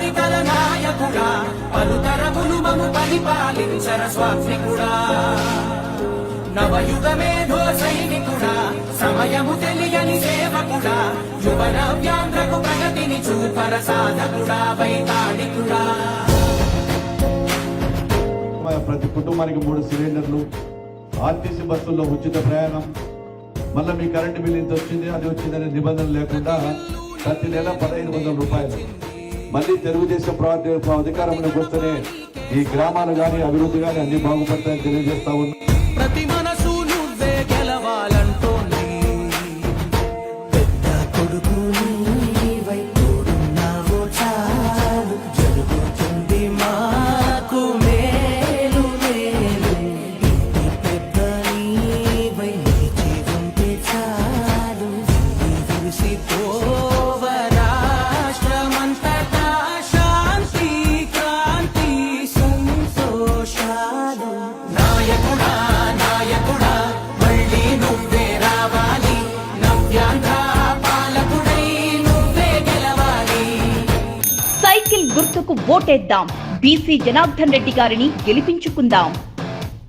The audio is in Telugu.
బాలికల నాయకుడా పలుతరములు మము పరిపాలించర స్వాత్మికుడా. నవయుగ మేధో సైనికుడా సమయము తెలియని సేవకుడా యువన వ్యాంధ్రకు ప్రగతిని చూపర సాధకుడా వైతాడికుడా ప్రతి కుటుంబానికి మూడు సిలిండర్లు ఆర్టీసీ బస్సుల్లో ఉచిత ప్రయాణం మళ్ళీ మీ కరెంటు బిల్ ఇంత వచ్చింది అది వచ్చిందనే నిబంధన లేకుండా ప్రతి నెల పదహైదు వందల రూపాయలు. మళ్ళీ తెలుగుదేశం పార్టీ అధికారంలోకి వస్తేనే ఈ గ్రామాలు కానీ అభివృద్ధి కానీ అన్ని బాగుపడతాయని తెలియజేస్తా ఉన్నా. ప్రతి మనసు నువ్వే గెలవాలంటోంది. పెద్ద కొడుకు గుర్తుకు ఓటేద్దాం. బీసీ జనార్దన్ రెడ్డి గారిని గెలిపించుకుందాం.